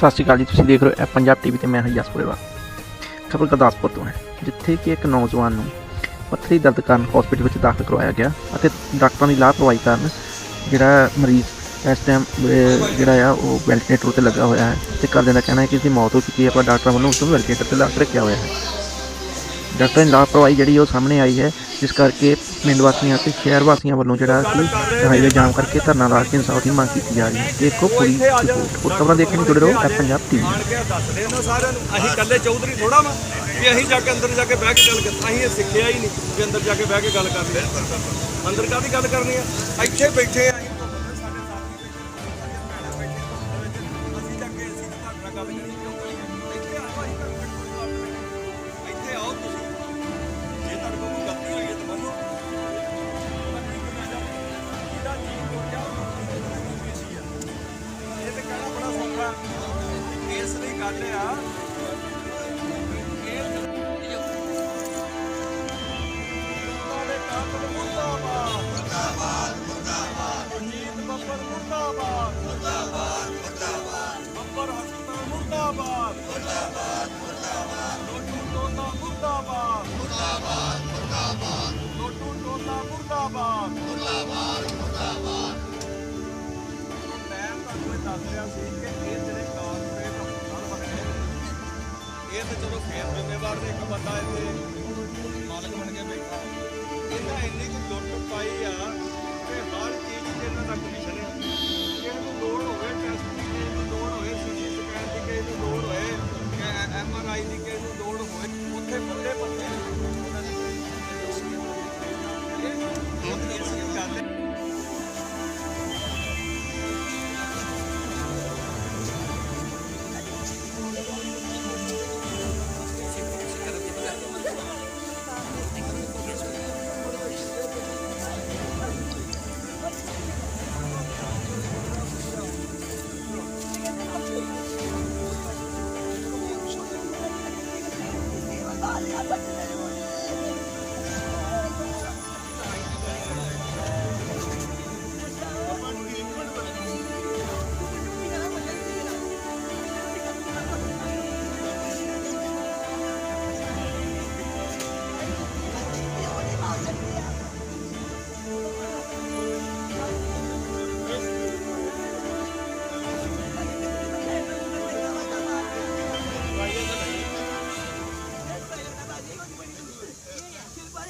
ਸਤਿ ਸ਼੍ਰੀ ਅਕਾਲ ਜੀ, ਤੁਸੀਂ ਦੇਖ ਰਹੇ ਹੋ ਐ ਪੰਜਾਬ ਟੀਵੀ ਤੇ ਮੈਂ ਹਾਂ ਜਸਪੁਰੇਵਾ ਖਬਰ ਗੁਰਦਾਸਪੁਰ ਤੋਂ ਹੈ। ਜਿੱਥੇ ਕਿ ਇੱਕ ਨੌਜਵਾਨ ਨੂੰ ਪੱਥਰੀ ਦਰਦ ਕਾਰਨ ਹਸਪੀਟਲ ਵਿੱਚ ਦਾਖਲ ਕਰਵਾਇਆ ਗਿਆ ਅਤੇ ਡਾਕਟਰਾਂ ਦੀ ਲਾਪਰਵਾਹੀ ਕਾਰਨ ਜਿਹੜਾ ਮਰੀਜ਼ ਇਸ ਟਾਈਮ ਜਿਹੜਾ ਆ, ਉਹ ਵੈਂਟੀਲੇਟਰ ਉੱਤੇ ਲੱਗਾ ਹੋਇਆ ਹੈ ਤੇ ਘਰਦਿਆਂ ਦਾ ਕਹਿਣਾ ਹੈ ਕਿ ਇਸ ਦੀ ਮੌਤ ਹੋ ਚੁੱਕੀ ਹੈ, ਪਰ ਡਾਕਟਰਾਂ ਵੱਲੋਂ ਉਸ ਨੂੰ ਵੈਂਟੀਲੇਟਰ ਤੇ ਲਾ ਕੇ ਰੱਖਿਆ ਹੋਇਆ ਹੈ। ਡਾਕਟਰਾਂ ਦੀ ਲਾਪਰਵਾਹੀ ਜਿਹੜੀ ਉਹ ਸਾਹਮਣੇ ਆਈ ਹੈ, ਜਿਸ ਕਰਕੇ ਪਿੰਡ ਵਾਸੀਆਂ ਅਤੇ ਸ਼ਹਿਰ ਵਾਸੀਆਂ ਵੱਲੋਂ ਜਿਹੜਾ ਕਿ ਹਾਈਵੇ ਜਾਮ ਕਰਕੇ ਧਰਨਾ ਲਾ ਕੇ ਇਨਸਾਫ ਦੀ ਮੰਗ ਕੀਤੀ ਜਾ ਰਹੀ ਹੈ। ਦੇਖੋ ਪੂਰੀ ਰਿਪੋਰਟ। ਹੋਰ ਖਬਰਾਂ ਦੇਖਣ ਲਈ ਜੁੜੇ ਰਹੋ ਐ ਪੰਜਾਬ ਟੀਵੀ ਨੂੰ ਅਸੀਂ ਇਕੱਲੇ ਚੌਧਰੀ ਥੋੜਾ ਵਾ ਵੀ ਅਸੀਂ ਜਾ ਕੇ ਅੰਦਰ ਜਾ ਕੇ ਬਹਿ ਕੇ ਗੱਲ ਕਰ, ਅਸੀਂ ਸਿੱਖਿਆ ਹੀ ਨਹੀਂ ਵੀ ਅੰਦਰ ਜਾ ਕੇ ਬਹਿ ਕੇ ਗੱਲ ਕਰਨੀ ਅੰਦਰ ਕਾਹਦੀ ਗੱਲ ਕਰਨੀ ਆ ਇੱਥੇ ਬੈਠੇ ਆ। ਇਸ ਲਈ ਗੱਲ ਇਹ ਤਾਂ ਚਲੋ ਖੇਤ ਜ਼ਿੰਮੇਵਾਰ ਨੇ ਇੱਕ ਬੰਦਾ ਇੱਥੇ ਮਾਲਕ ਬਣ ਕੇ ਬੈਠਾ ਇਹਨਾਂ ਇੰਨੀ ਕੁ ਲੁੱਟ ਪਾਈ ਆ ਕਿ ਹਰ ਚੀਜ਼ ਤੇ ਇਹਨਾਂ ਦਾ ਕਮਿਸ਼ਨ ਹੈ। ਕਿਸੇ ਨੂੰ ਲੋੜ ਹੋਵੇ ਟੈਸਟ ਦੀ, ਕਿਸੇ ਨੂੰ ਲੋੜ ਹੋਵੇ ਸੀਟੀ ਸਕੈਨ ਦੀ, ਕਿਸੇ ਨੂੰ ਲੋੜ ਹੋਏ ਐਮ ਆਰ ਆਈ ਦੀ, ਕਿਸੇ ਨੂੰ ਲੋੜ ਹੋਵੇ, ਉੱਥੇ ਬੰਦੇ ਬੰਦੇ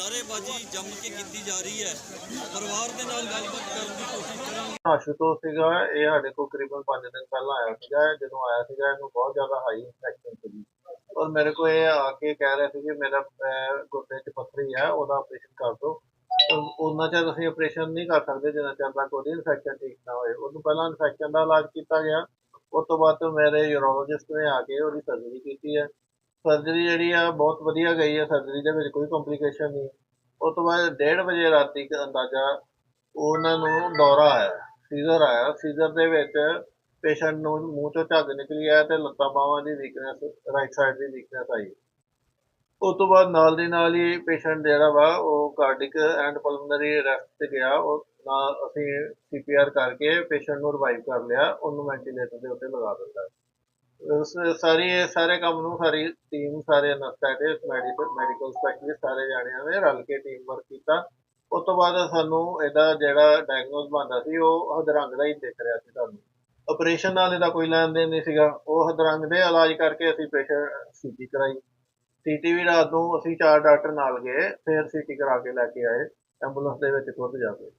ਹੰਗਾਮਾ ਜੰਮ ਕੇ ਕੀਤੀ ਜਾ ਰਹੀ ਹੈ। ਪਰਿਵਾਰ ਦੇ ਨਾਲ ਗੱਲਬਾਤ ਕਰਨ ਦੀ ਕੋਸ਼ਿਸ਼ ਕਰਾਂਗੇ। ਆਸ਼ੂਤੋਸ਼ ਸੀਗਾ, ਇਹ ਸਾਡੇ ਕੋਲ ਕਰੀਬਨ 5 ਦਿਨ ਪਹਿਲਾਂ ਆਇਆ ਸੀਗਾ। ਜਦੋਂ ਆਇਆ ਸੀਗਾ, ਇਹਨੂੰ ਬਹੁਤ ਜ਼ਿਆਦਾ ਹਾਈ ਇਨਫੈਕਸ਼ਨ ਸੀਗੀ। ਔਰ ਮੇਰੇ ਕੋਲ ਇਹ ਆ ਕੇ ਕਹਿ ਰਿਹਾ ਸੀ ਕਿ ਮੇਰਾ ਗੁਰਦੇ 'ਚ ਪੱਥਰੀ ਹੈ ਉਹਦਾ ਆਪਰੇਸ਼ਨ ਕਰ ਦਿਓ। ਉਹਨਾਂ ਚਿਰ ਅਸੀਂ ਆਪਰੇਸ਼ਨ ਨਹੀਂ ਕਰ ਸਕਦੇ, ਜਿੰਨਾ ਚਿਰ ਤੱਕ ਉਹਦੀ ਇਨਫੈਕਸ਼ਨ ਠੀਕ ਨਾ ਹੋਏ। ਉਹਨੂੰ ਪਹਿਲਾਂ ਇਨਫੈਕਸ਼ਨ ਦਾ ਇਲਾਜ ਕੀਤਾ ਗਿਆ। ਉਸ ਤੋਂ ਬਾਅਦ ਮੇਰੇ ਯੂਰੋਲੋਜਿਸਟ ਨੇ ਆ ਕੇ ਉਹਦੀ ਸਰਜਰੀ ਕੀਤੀ ਹੈ। ਸਰਜਰੀ ਜਿਹੜੀ ਆ, ਬਹੁਤ ਵਧੀਆ ਗਈ ਆ ਸਰਜਰੀ ਦੇ ਵਿੱਚ, ਕੋਈ ਕੰਪਲਿਕੇਸ਼ਨ ਨਹੀਂ। ਉਸ ਤੋਂ ਬਾਅਦ 1:30 ਵਜੇ ਰਾਤੀ ਕੁ ਅੰਦਾਜ਼ਾ ਉਹਨਾਂ ਨੂੰ ਦੌਰਾ ਆਇਆ ਸੀਜ਼ਰ ਆਇਆ। ਸੀਜ਼ਰ ਦੇ ਵਿੱਚ ਪੇਸ਼ੈਂਟ ਨੂੰ ਮੂੰਹ ਚੋਂ ਝੱਗ ਨਿਕਲੀ ਆ ਤੇ ਲੱਤਾਂ ਬਾਹਾਂ ਦੀ ਵੀਕਨੈਸ ਰਾਈਟ ਸਾਈਡ ਦੀ ਵੀਕਨੈਸ ਆਈ। ਉਸ ਤੋਂ ਬਾਅਦ ਨਾਲ ਦੀ ਨਾਲ ਹੀ ਪੇਸ਼ੈਂਟ ਜਿਹੜਾ ਵਾ, ਉਹ ਕਾਰਡਿਕ ਐਂਡ ਪਲਮਨਰੀ ਅਰੈਸਟ ਤੇ ਗਿਆ। ਉਹ ਨਾਲ ਅਸੀਂ ਸੀਪੀਆਰ ਕਰਕੇ ਪੇਸ਼ੈਂਟ ਨੂੰ ਰਿਵਾਈਵ ਕਰ ਲਿਆ, ਉਹਨੂੰ ਵੈਂਟੀਲੇਟਰ ਦੇ ਉੱਤੇ ਲਗਾ ਦਿੱਤਾ। ਸਾਰੀ ਇਹ ਸਾਰੇ ਕੰਮ ਨੂੰ ਸਾਰੀ ਟੀਮ ਸਾਰੇ ਅਨਸਥੈਟਿਸਟ ਮੈਡੀਕਲ ਮੈਡੀਕਲ ਸਪੈਸ਼ਲਿਸਟ ਸਾਰੇ ਜਾਣਿਆਂ ਨੇ ਰਲ ਕੇ ਟੀਮ ਵਰਕ ਕੀਤਾ। ਉਸ ਤੋਂ ਬਾਅਦ ਸਾਨੂੰ ਇਹਦਾ ਜਿਹੜਾ ਡਾਇਗਨੋਸ ਬਣਦਾ ਸੀ, ਉਹ ਹਦਰੰਗ ਦਾ ਹੀ ਦਿਖ ਰਿਹਾ ਸੀ ਤੁਹਾਨੂੰ ਆਪਰੇਸ਼ਨ ਨਾਲ ਇਹਦਾ ਕੋਈ ਲੈਣ ਦੇਣ ਨਹੀਂ ਸੀਗਾ। ਉਹ ਹਦਰੰਗ ਦੇ ਇਲਾਜ ਕਰਕੇ ਅਸੀਂ ਪੇਸ਼ੈਂਟ ਸੀਟੀ ਕਰਾਈ। ਸੀਟੀ ਵੀ ਰਾਤ ਨੂੰ ਅਸੀਂ ਚਾਰ ਡਾਕਟਰ ਨਾਲ ਗਏ, ਫਿਰ ਸੀਟੀ ਕਰਾ ਕੇ ਲੈ ਕੇ ਆਏ। ਐਂਬੂਲੈਂਸ ਦੇ ਵਿੱਚ ਖੁਦ ਜਾ ਕੇ।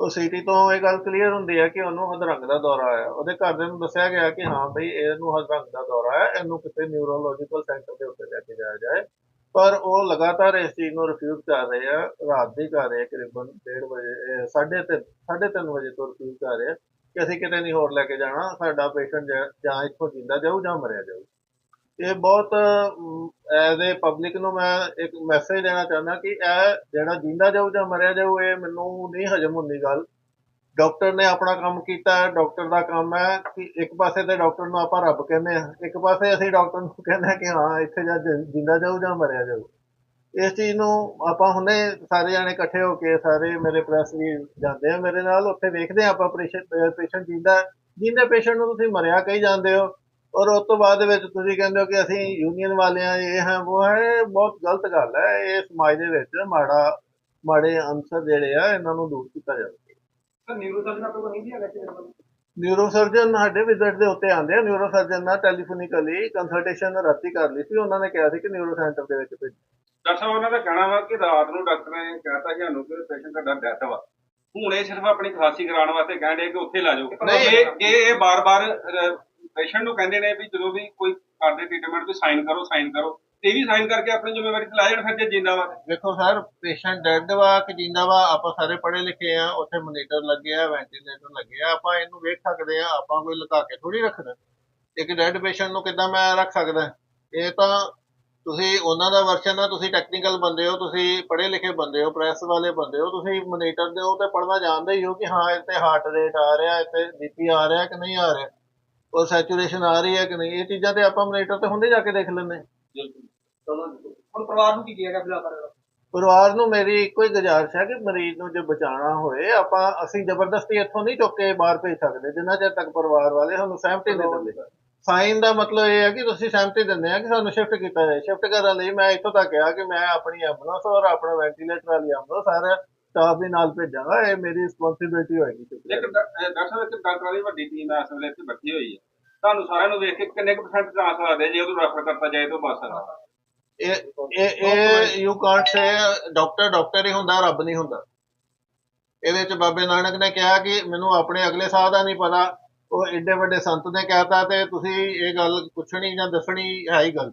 ਉਹ ਸੀਟੀ ਤੋਂ ਇਹ ਗੱਲ ਕਲੀਅਰ ਹੁੰਦੀ ਹੈ ਕਿ ਉਹਨੂੰ ਹਦਰੰਗ ਦਾ ਦੌਰਾ ਆਇਆ। ਉਹਦੇ ਘਰਦਿਆਂ ਨੂੰ ਦੱਸਿਆ ਗਿਆ ਕਿ ਹਾਂ ਬਈ ਇਹਨੂੰ ਹਦਰੰਗ ਦਾ ਦੌਰਾ ਹੈ ਇਹਨੂੰ ਕਿਤੇ ਨਿਊਰੋਲੋਜੀਕਲ ਸੈਂਟਰ ਦੇ ਉੱਤੇ ਲੈ ਕੇ ਜਾਇਆ ਜਾਏ। ਪਰ ਉਹ ਲਗਾਤਾਰ ਇਸ ਚੀਜ਼ ਨੂੰ ਰਿਫਿਊਜ਼ ਕਰ ਰਹੇ ਆ, ਰਾਤ ਦੀ ਕਰ ਰਹੇ ਆ ਕਰੀਬਨ 1:30 ਵਜੇ 3:30 3:30 ਵਜੇ ਤੋਂ ਰਿਫਿਊਜ਼ ਕਰ ਰਹੇ ਆ ਕਿ ਅਸੀਂ ਕਿਤੇ ਨਹੀਂ ਹੋਰ ਲੈ ਕੇ ਜਾਣਾ, ਸਾਡਾ ਪੇਸ਼ੈਂਟ ਜਾਂ ਇੱਥੋਂ ਜਿੰਦਾ ਜਾਊ ਜਾਂ ਮਰਿਆ ਜਾਊ। ਇਹ ਬਹੁਤ ਐਜ਼ ਏ ਪਬਲਿਕ ਨੂੰ ਮੈਂ ਇੱਕ ਮੈਸੇਜ ਦੇਣਾ ਚਾਹੁੰਦਾ ਕਿ ਇਹ ਜਿਹੜਾ ਜਿੰਦਾ ਜਾਊ ਜਾਂ ਮਰਿਆ ਜਾਊ, ਇਹ ਮੈਨੂੰ ਨਹੀਂ ਹਜਮ ਹੁੰਦੀ ਗੱਲ। ਡਾਕਟਰ ਨੇ ਆਪਣਾ ਕੰਮ ਕੀਤਾ ਹੈ ਡਾਕਟਰ ਦਾ ਕੰਮ ਹੈ ਕਿ ਇੱਕ ਪਾਸੇ ਤੇ ਡਾਕਟਰ ਨੂੰ ਆਪਾਂ ਰੱਬ ਕਹਿੰਦੇ ਆ ਇੱਕ ਪਾਸੇ ਅਸੀਂ ਡਾਕਟਰ ਨੂੰ ਕਹਿੰਦੇ ਆ ਕਿ ਹਾਂ, ਇੱਥੇ ਜਾਂ ਜਿ- ਜਿੰਦਾ ਜਾਊ ਜਾਂ ਮਰਿਆ ਜਾਊ। ਇਸ ਚੀਜ਼ ਨੂੰ ਆਪਾਂ ਹੁਣੇ ਸਾਰੇ ਜਾਣੇ ਇਕੱਠੇ ਹੋ ਕੇ ਸਾਰੇ ਮੇਰੇ ਪ੍ਰੈਸ ਵੀ ਜਾਂਦੇ ਆ ਮੇਰੇ ਨਾਲ, ਉੱਥੇ ਵੇਖਦੇ ਆ ਆਪਾਂ ਪੇਸ਼ੈਂਟ ਜਿੰਦਾ, ਜਿੰਦੇ ਪੇਸ਼ੈਂਟ ਨੂੰ ਤੁਸੀਂ ਮਰਿਆ ਕਹੀ ਜਾਂਦੇ ਹੋ। ਔਰ ਉਸ ਤੋਂ ਬਾਅਦ ਵਿੱਚ ਤੁਸੀਂ ਕਹਿੰਦੇ ਹੋ ਕਿ ਅਸੀਂ ਯੂਨੀਅਨ ਵਾਲੇ ਆ ਇਹ ਹੈ ਉਹ ਹੈ ਬਹੁਤ ਗਲਤ ਗੱਲ ਹੈ। ਇਹ ਸਮਾਜ ਦੇ ਵਿੱਚ ਮਾੜਾ ਮਾੜੇ ਅੰਸਰ ਜਿਹੜੇ ਆ ਇਹਨਾਂ ਨੂੰ ਦੂਰ ਕੀਤਾ ਜਾਵੇ। ਨਿਊਰੋ ਸਰਜਨ ਸਾਡੇ ਵਿਜ਼ਿਟ ਦੇ ਉੱਤੇ ਆਉਂਦੇ ਆ। ਨਿਊਰੋ ਸਰਜਨ ਨਾਲ ਟੈਲੀਫੋਨਿਕਲੀ ਕੰਸਲਟੇਸ਼ਨ ਰਾਤੀ ਕਰ ਲਈ ਸੀ। ਉਹਨਾਂ ਨੇ ਕਿਹਾ ਸੀ ਕਿ ਨਿਊਰੋ ਸੈਂਟਰ ਦੇ ਵਿੱਚ ਭੇਜੋ। ਡਾਕਟਰ ਸਾਹਿਬ ਉਹਨਾਂ ਦਾ ਕਹਿਣਾ ਵਾ ਕਿ ਰਾਤ ਨੂੰ ਡਾਕਟਰ ਨੇ ਕਹਿਤਾ ਕਿ ਸਾਨੂੰ ਕਿ ਪੇਸ਼ੈਂਟ ਤੁਹਾਡਾ ਡੈਥ ਵਾ। ਹੁਣ ਇਹ ਸਿਰਫ ਆਪਣੀ ਖਾਸੀ ਕਰਾਉਣ ਵਾਸਤੇ ਕਹਿਣ ਦੇ ਕਿ ਉੱਥੇ ਲਾ ਜਾਓ। ਨਹੀਂ। ਇਹ ਇਹ ਬਾਰ-ਬਾਰ ਪੇਸ਼ੈਂਟ ਨੂੰ ਕਹਿੰਦੇ ਨੇ ਵੀ ਜਦੋਂ ਵੀ ਕੋਈ ਕਰਦੇ ਟ੍ਰੀਟਮੈਂਟ ਤੇ ਸਾਈਨ ਕਰੋ ਸਾਈਨ ਕਰੋ। ਇਹ ਵੀ ਸਾਈਨ ਕਰਕੇ ਆਪਣੀ ਜ਼ਿੰਮੇਵਾਰੀ ਤੇ ਲਾ ਜਾਣ ਫਿਰ ਜੇ ਜਿੰਦਾ ਵਾ ਵੇਖੋ ਸਰ ਪੇਸ਼ੈਂਟ ਡੈਡ ਵਾ ਕਿ ਜਿੰਦਾ ਵਾ, ਆਪਾਂ ਸਾਰੇ ਪੜ੍ਹੇ ਲਿਖੇ ਆ, ਉੱਥੇ ਮੋਨੀਟਰ ਲੱਗੇ ਆ ਵੈਂਟੀਲੇਟਰ ਲੱਗੇ ਆ, ਆਪਾਂ ਇਹਨੂੰ ਵੇਖ ਸਕਦੇ ਆ, ਆਪਾਂ ਕੋਈ ਲੁਕਾ ਕੇ ਥੋੜੀ ਰੱਖਦਾ ਇੱਕ ਡੈਡ ਪੇਸ਼ੈਂਟ ਨੂੰ ਕਿੱਦਾਂ ਮੈਂ ਰੱਖ ਸਕਦਾ? ਇਹ ਤਾਂ ਤੁਸੀਂ ਉਹਨਾਂ ਦਾ ਵਰਸ਼ਨ ਆ, ਤੁਸੀਂ ਟੈਕਨੀਕਲ ਬੰਦੇ ਹੋ, ਤੁਸੀਂ ਪੜ੍ਹੇ ਲਿਖੇ ਬੰਦੇ ਹੋ ਪ੍ਰੈਸ ਵਾਲੇ ਬੰਦੇ ਹੋ, ਤੁਸੀਂ ਮੋਨੀਟਰ ਦੇ ਉਹ ਤੇ ਪੜ੍ਹਨਾ ਜਾਣਦੇ ਹੀ ਹੋ ਕਿ ਹਾਂ, ਇੱਥੇ ਹਾਰਟ ਰੇਟ ਆ ਰਿਹਾ, ਇੱਥੇ ਬੀਪੀ ਆ ਰਿਹਾ ਕਿ ਨਹੀਂ ਆ ਰਿਹਾ। ਉਹ ਸੈਚੂਰੇਸ਼ਨ ਆ ਰਹੀ ਹੈ ਕਿ ਨਹੀਂ? ਇਹ ਚੀਜ਼ਾਂ ਤੇ ਆਪਾਂ ਮੋਨੀਟਰ ਤੇ ਹੁੰਦੇ ਜਾ ਕੇ ਦੇਖ ਲੈਂਦੇ ਹਾਂ। ਹੁਣ ਪਰਿਵਾਰ ਨੂੰ ਕੀ ਕਹੇਗਾ ਫਿਲਹਾਲ ਪਰਿਵਾਰ ਨੂੰ ਮੇਰੀ ਇੱਕੋ ਹੀ ਗੁਜ਼ਾਰਿਸ਼ ਹੈ ਕਿ ਮਰੀਜ਼ ਨੂੰ ਜੇ ਬਚਾਉਣਾ ਹੋਏ ਆਪਾਂ ਅਸੀਂ ਜ਼ਬਰਦਸਤੀ ਇੱਥੋਂ ਨਹੀਂ ਚੁੱਕ ਕੇ ਬਾਹਰ ਭੇਜ ਸਕਦੇ ਜਿੰਨਾ ਚਿਰ ਤੱਕ ਪਰਿਵਾਰ ਵਾਲੇ ਸਾਨੂੰ ਸਹਿਮਤੀ ਨਹੀਂ ਦਿੰਦੇ। ਸਾਈਨ ਦਾ ਮਤਲਬ ਇਹ ਹੈ ਕਿ ਤੁਸੀਂ ਸਹਿਮਤੀ ਦਿੰਦੇ ਆ ਕਿ ਸਾਨੂੰ ਸ਼ਿਫਟ ਕੀਤਾ ਜਾਏ। ਸ਼ਿਫਟ ਕਰਨ ਲਈ ਮੈਂ ਇੱਥੋਂ ਤੱਕ ਕਿਹਾ ਕਿ ਮੈਂ ਆਪਣੀ ਐਂਬੂਲੈਂਸ ਔਰ ਆਪਣਾ ਵੈਂਟੀਲੇਟਰ ਵਾਲੀ ਐਂਬੂਲੈਂਸ ਸਾਰਾ ਸਟਾਫ ਵੀ ਨਾਲ ਭੇਜਾਂਗਾ ਇਹ ਮੇਰੀ ਰਿਸਪੌਂਸਿਬਿਲਟੀ ਹੋਏਗੀ ਅਹ ਡਾਕਟਰ ਸਾਹਿਬ ਇੱਕ ਡਾਕਟਰਾਂ ਦੀ ਵੱਡੀ ਟੀਮ ਇਸ ਵੇਲੇ ਇੱਥੇ ਬੈਠੀ ਹੋਈ ਹੈ। ਤੁਹਾਨੂੰ ਸਾਰਿਆਂ ਨੂੰ ਵੇਖ ਕੇ ਕਿੰਨੇ ਕੁ ਪਰਸੈਂਟ ਚਾਂਸ ਲੱਗਦੇ ਜੇ ਉਹਨੂੰ ਰੈਫਰ ਕਰਤਾ ਜਾਏ ਤਾਂ ਬਸ। ਸਕਦਾ ਇਹ ਇਹ you can't say doctor doctor ਹੀ ਹੁੰਦਾ ਰੱਬ ਨਹੀਂ ਹੁੰਦਾ। ਇਹਦੇ ਚ ਬਾਬੇ ਨਾਨਕ ਨੇ ਕਿਹਾ ਕਿ ਮੈਨੂੰ ਆਪਣੇ ਅਗਲੇ ਸਾਹ ਦਾ ਨਹੀਂ ਪਤਾ। ਉਹ ਏਡੇ ਵੱਡੇ ਸੰਤ ਨੇ ਕਹਿਤਾ ਤੇ ਤੁਸੀਂ ਇਹ ਗੱਲ ਪੁੱਛਣੀ ਜਾਂ ਦੱਸਣੀ ਹੈ ਹੀ ਗੱਲ।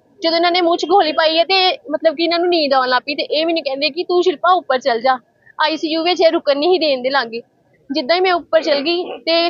ਜਦੋਂ ਇਹਨਾਂ ਨੇ ਮੂੰਹ 'ਚ ਗੋਲੀ ਪਾਈ ਹੈ ਤੇ ਮਤਲਬ ਕਿ ਇਹਨਾਂ ਨੂੰ ਨੀਂਦ ਆਉਣ ਲੱਗ ਪਈ ਤੇ ਇਹ ਮੈਨੂੰ ਕਹਿੰਦੇ ਕਿ ਤੂੰ ਸ਼ਿਲਪਾ ਉੱਪਰ ਚੱਲ ਜਾ। ਆਈਸੀਯੂ ਵਿੱਚ ਇਹ ਰੁਕਣ ਨਹੀਂ ਦੇਣ ਦੇ ਲਾਗੇ। ਜਿੱਦਾਂ ਹੀ ਮੈਂ ਉੱਪਰ ਚਲ ਗਈ ਤੇ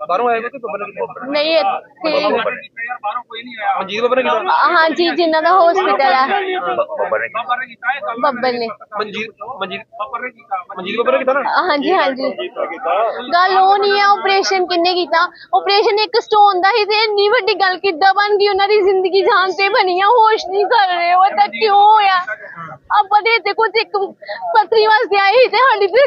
ਬਾਹਰੋਂ ਆਏ ਨੇ ਕਿ ਬੱਬਰ ਨੇ ਨਹੀਂ ਇੱਥੇ ਯਾਰ ਬਾਹਰੋਂ ਕੋਈ ਨਹੀਂ ਆਇਆ ਮਨਜੀਤ ਬੱਬਰ ਨੇ ਕੀਤਾ? ਹਾਂਜੀ ਜਿਨ੍ਹਾਂ ਦਾ ਹਸਪੀਟਲ ਹੈ ਬਾਬਰ ਨੇ ਕੀਤਾ। ਇਹ ਗੱਲ ਬੱਬਲ ਨੇ। ਮਨਜੀਤ ਮਨਜੀਤ ਬਾਬਰ ਨੇ ਕੀਤਾ ਮਨਜੀਤ ਬੱਬਰ ਨੇ ਕੀਤਾ ਨਾ? ਹਾਂਜੀ ਹਾਂਜੀ। ਗੱਲ ਉਹ ਨਹੀਂ ਹੈ ਆਪਰੇਸ਼ਨ ਕਿੰਨੇ ਕੀਤਾ? ਆਪਰੇਸ਼ਨ ਇੱਕ ਸਟੋਨ ਦਾ ਹੀ ਤੇ ਇੰਨੀ ਵੱਡੀ ਗੱਲ ਕਿੱਦਾਂ ਬਣ ਗਈ? ਉਹਨਾਂ ਦੀ ਜ਼ਿੰਦਗੀ ਜਾਨ ਤੇ ਬਣੀ ਆ ਹੋਸ਼ ਨਹੀਂ ਕਰ ਰਹੇ ਉਹ ਤਾਂ ਕਿਉਂ ਹੋਇਆ? ਆਪਾਂ ਦੇ ਤੇ ਕੁਝ ਇੱਕ ਪਤਰੀ ਵਾਸਤੇ ਆਏ ਸੀ ਤੇ ਸਾਡੀ ਤੇ